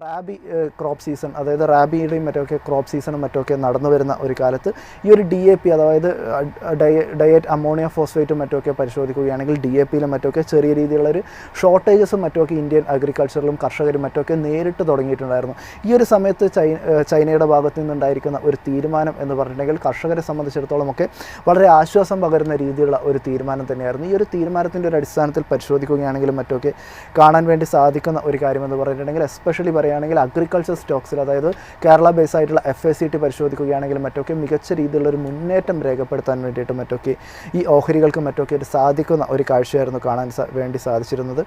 Rabi crop season അതായത് റാബിയുടെയും മറ്റൊക്കെ crop സീസണും മറ്റൊക്കെ നടന്നു വരുന്ന ഒരു കാലത്ത് ഈ ഒരു ഡി എ പി അതായത് ഡയറ്റ് അമോണിയ ഫോസ്ഫേറ്റും മറ്റൊക്കെ പരിശോധിക്കുകയാണെങ്കിൽ ഡി എ പിയിലും മറ്റൊക്കെ ചെറിയ രീതിയിലുള്ള ഒരു ഷോർട്ടേജസും മറ്റൊക്കെ ഇന്ത്യൻ അഗ്രികൾച്ചറിലും കർഷകരും മറ്റൊക്കെ നേരിട്ട് തുടങ്ങിയിട്ടുണ്ടായിരുന്നു. ഈ ഒരു സമയത്ത് ചൈന ചൈനയുടെ ഭാഗത്ത് നിന്നുണ്ടായിരിക്കുന്ന ഒരു തീരുമാനം എന്ന് പറഞ്ഞിട്ടുണ്ടെങ്കിൽ കർഷകരെ സംബന്ധിച്ചിടത്തോളം ഒക്കെ വളരെ ആശ്വാസം പകരുന്ന രീതിയിലുള്ള ഒരു തീരുമാനം തന്നെയായിരുന്നു. ഈ ഒരു തീരുമാനത്തിന്റെ ഒരു അടിസ്ഥാനത്തിൽ പരിശോധിക്കുകയാണെങ്കിലും മറ്റൊക്കെ കാണാൻ വേണ്ടി സാധിക്കുന്ന ഒരു കാര്യമെന്ന് പറഞ്ഞിട്ടുണ്ടെങ്കിൽ എസ്പെഷ്യലി പറയുകയാണെങ്കിൽ അഗ്രികൾച്ചർ സ്റ്റോക്സിൽ അതായത് കേരള ബേസ് ആയിട്ടുള്ള എഫ് എസ് സി ടി പരിശോധിക്കുകയാണെങ്കിൽ മറ്റൊക്കെ മികച്ച രീതിയിലുള്ള ഒരു മുന്നേറ്റം രേഖപ്പെടുത്താൻ വേണ്ടിയിട്ട് മറ്റൊക്കെ ഈ ഓഹരികൾക്ക് മറ്റൊക്കെ ഒരു സാധിക്കുന്ന ഒരു കാഴ്ചയായിരുന്നു കാണാൻ വേണ്ടി സാധിച്ചിരുന്നത്.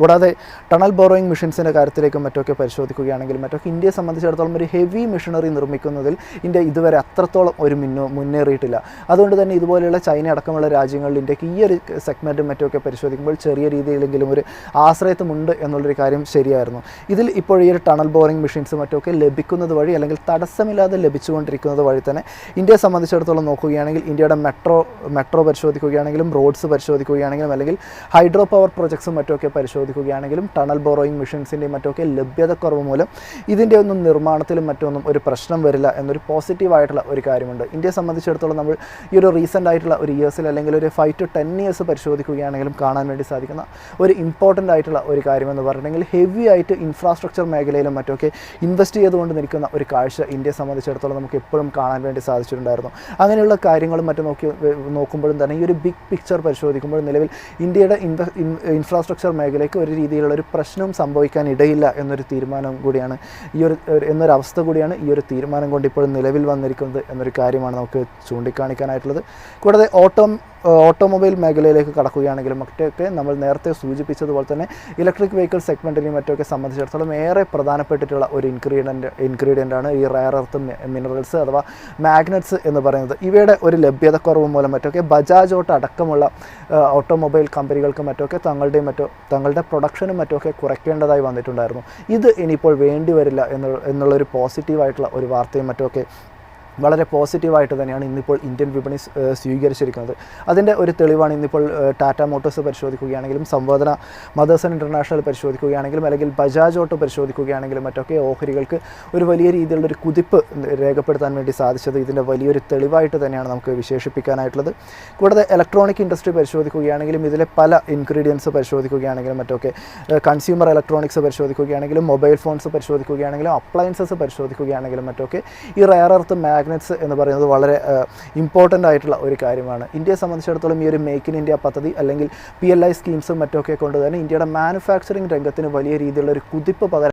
കൂടാതെ ടണൽ ബോറോയിങ് മെഷീൻസിന്റെ കാര്യത്തിലേക്കും മറ്റൊക്കെ പരിശോധിക്കുകയാണെങ്കിൽ മറ്റൊക്കെ ഇന്ത്യയെ സംബന്ധിച്ചിടത്തോളം ഒരു ഹെവി മെഷീനറി നിർമ്മിക്കുന്നതിൽ ഇന്ത്യ ഇതുവരെ അത്രത്തോളം ഒരു മുന്നോ മുന്നേറിയിട്ടില്ല. അതുകൊണ്ട് തന്നെ ഇതുപോലെയുള്ള ചൈന അടക്കമുള്ള രാജ്യങ്ങളിൽ ഇന്ത്യയ്ക്ക് ഈ ഒരു സെഗ്മെന്റും മറ്റൊക്കെ പരിശോധിക്കുമ്പോൾ ചെറിയ രീതിയിലെങ്കിലും ഒരു ആശ്രയത്വമുണ്ട് എന്നുള്ളൊരു കാര്യം ശരിയായിരുന്നു. ഇതിൽ ഇപ്പോൾ ഈ ഒരു ടണൽ ബോറിംഗ് മെഷീൻസ് മറ്റൊക്കെ ലഭിക്കുന്നത് വഴി അല്ലെങ്കിൽ തടസ്സമില്ലാതെ ലഭിച്ചുകൊണ്ടിരിക്കുന്നത് വഴി തന്നെ ഇന്ത്യയെ സംബന്ധിച്ചിടത്തോളം നോക്കുകയാണെങ്കിൽ ഇന്ത്യയുടെ മെട്രോ മെട്രോ പരിശോധിക്കുകയാണെങ്കിലും റോഡ്സ് പരിശോധിക്കുകയാണെങ്കിലും അല്ലെങ്കിൽ ഹൈഡ്രോ പവർ പ്രൊജക്ട്സും മറ്റൊക്കെ പരിശോധിക്കുകയാണെങ്കിലും ടണൽ ബോറോയിങ് മെഷീൻസിന്റെയും മറ്റൊക്കെ ലഭ്യതക്കുറവ് മൂലം ഇതിന്റെ ഒന്നും നിർമ്മാണത്തിലും മറ്റൊന്നും ഒരു പ്രശ്നം വരില്ല എന്നൊരു പോസിറ്റീവായിട്ടുള്ള ഒരു കാര്യമുണ്ട്. ഇന്ത്യയെ സംബന്ധിച്ചിടത്തോളം നമ്മൾ ഈ ഒരു റീസെന്റ് ആയിട്ടുള്ള ഒരു ഇയേഴ്സിൽ അല്ലെങ്കിൽ ഒരു ഫൈവ് ടു ടെൻ ഇയേഴ്സ് പരിശോധിക്കുകയാണെങ്കിലും കാണാൻ വേണ്ടി സാധിക്കുന്ന ഒരു ഇമ്പോർട്ടന്റ് ആയിട്ടുള്ള ഒരു കാര്യമെന്ന് പറഞ്ഞിട്ടുണ്ടെങ്കിൽ ഹെവി ആയിട്ട് ഇൻഫ്രാസ്ട്രക്ചർ മേഖലയിലും മറ്റൊക്കെ ഇൻവെസ്റ്റ് ചെയ്തുകൊണ്ട് നിൽക്കുന്ന ഒരു കാഴ്ച ഇന്ത്യയെ സംബന്ധിച്ചിടത്തോളം നമുക്ക് എപ്പോഴും കാണാൻ വേണ്ടി സാധിച്ചിട്ടുണ്ടായിരുന്നു. അങ്ങനെയുള്ള കാര്യങ്ങളും മറ്റും നോക്കി നോക്കുമ്പോഴും തന്നെ ഈ ഒരു ബിഗ് പിക്ചർ പരിശോധിക്കുമ്പോൾ നിലവിൽ ഇന്ത്യയുടെ ഇൻഫ്രാസ്ട്രക്ചർ മേഖലയ്ക്ക് ഒരു രീതിയിലുള്ള ഒരു പ്രശ്നവും സംഭവിക്കാൻ ഇടയില്ല എന്നൊരു തീരുമാനം കൂടിയാണ്. ഈ ഒരു- എന്നൊരു അവസ്ഥ കൂടിയാണ് ഈ ഒരു തീരുമാനം കൊണ്ട് ഇപ്പോൾ നിലവിൽ വന്നിരിക്കുന്നത് എന്നൊരു കാര്യമാണ് നമുക്ക് ചൂണ്ടിക്കാണിക്കാനായിട്ടുള്ളത്. കൂടാതെ ഓട്ടോ ഓട്ടോമൊബൈൽ മേഖലയിലേക്ക് കടക്കുകയാണെങ്കിലും മറ്റൊക്കെ നമ്മൾ നേരത്തെ സൂചിപ്പിച്ചതുപോലെ തന്നെ ഇലക്ട്രിക് വെഹിക്കിൾ സെഗ്മെന്റിനെയും മറ്റൊക്കെ സംബന്ധിച്ചിടത്തോളം ഏറെ പ്രധാനപ്പെട്ടിട്ടുള്ള ഒരു ഇൻഗ്രീഡിയന്റ് ഇൻഗ്രീഡിയന്റ് ആണ് ഈ റയർ എർത്ത് മിനറൽസ് അഥവാ മാഗ്നറ്റ്സ് എന്ന് പറയുന്നത്. ഇവയുടെ ഒരു ലഭ്യതക്കുറവ് മൂലം മറ്റൊക്കെ ബജാജ് ഓട്ട അടക്കമുള്ള ഓട്ടോമൊബൈൽ കമ്പനികൾക്ക് മറ്റൊക്കെ തങ്ങളുടെയും മറ്റോ തങ്ങളുടെ പ്രൊഡക്ഷനും മറ്റൊക്കെ കുറയ്ക്കേണ്ടതായി വന്നിട്ടുണ്ടായിരുന്നു. ഇത് ഇനിയിപ്പോൾ വേണ്ടി വരില്ല എന്നുള്ള എന്നുള്ളൊരു പോസിറ്റീവായിട്ടുള്ള ഒരു വാർത്തയും മറ്റൊക്കെ വളരെ പോസിറ്റീവായിട്ട് തന്നെയാണ് ഇന്നിപ്പോൾ ഇന്ത്യൻ വിപണി സ്വീകരിച്ചിരിക്കുന്നത്. അതിന്റെ ഒരു തെളിവാണ് ഇന്നിപ്പോൾ ടാറ്റ മോട്ടോഴ്സ് പരിശോധിക്കുകയാണെങ്കിലും സംവേദന മദേഴ്സൺ ഇന്റർനാഷണൽ പരിശോധിക്കുകയാണെങ്കിലും അല്ലെങ്കിൽ ബജാജ് ഓട്ടോ പരിശോധിക്കുകയാണെങ്കിലും മറ്റൊക്കെ ഓഹരികൾക്ക് ഒരു വലിയ രീതിയിലുള്ള ഒരു കുതിപ്പ് രേഖപ്പെടുത്താൻ വേണ്ടി സാധിച്ചത് ഇതിന്റെ വലിയൊരു തെളിവായിട്ട് തന്നെയാണ് നമുക്ക് വിശേഷിപ്പിക്കാനായിട്ടുള്ളത്. കൂടാതെ ഇലക്ട്രോണിക് ഇൻഡസ്ട്രി പരിശോധിക്കുകയാണെങ്കിലും ഇതിലെ പല ഇൻഗ്രീഡിയൻസ് പരിശോധിക്കുകയാണെങ്കിലും മറ്റൊക്കെ കൺസ്യൂമർ ഇലക്ട്രോണിക്സ് പരിശോധിക്കുകയാണെങ്കിലും മൊബൈൽ ഫോൺസ് പരിശോധിക്കുകയാണെങ്കിലും അപ്ലയൻസസ് പരിശോധിക്കുകയാണെങ്കിലും മറ്റൊക്കെ ഈ റയർ എർത്ത് മാഗ്നറ്റ്സ് എന്ന് പറയുന്നത് വളരെ ഇമ്പോർട്ടന്റ് ആയിട്ടുള്ള ഒരു കാര്യമാണ്. ഇന്ത്യയെ സംബന്ധിച്ചിടത്തോളം ഈ ഒരു മേക്ക് ഇൻ ഇന്ത്യ പദ്ധതി അല്ലെങ്കിൽ പി എൽ ഐ സ്കീംസും മറ്റൊക്കെ കൊണ്ട് തന്നെ ഇന്ത്യയുടെ മാനുഫാക്ചറിംഗ് രംഗത്തിന് വലിയ രീതിയിലുള്ള ഒരു കുതിപ്പ് പകരാൻ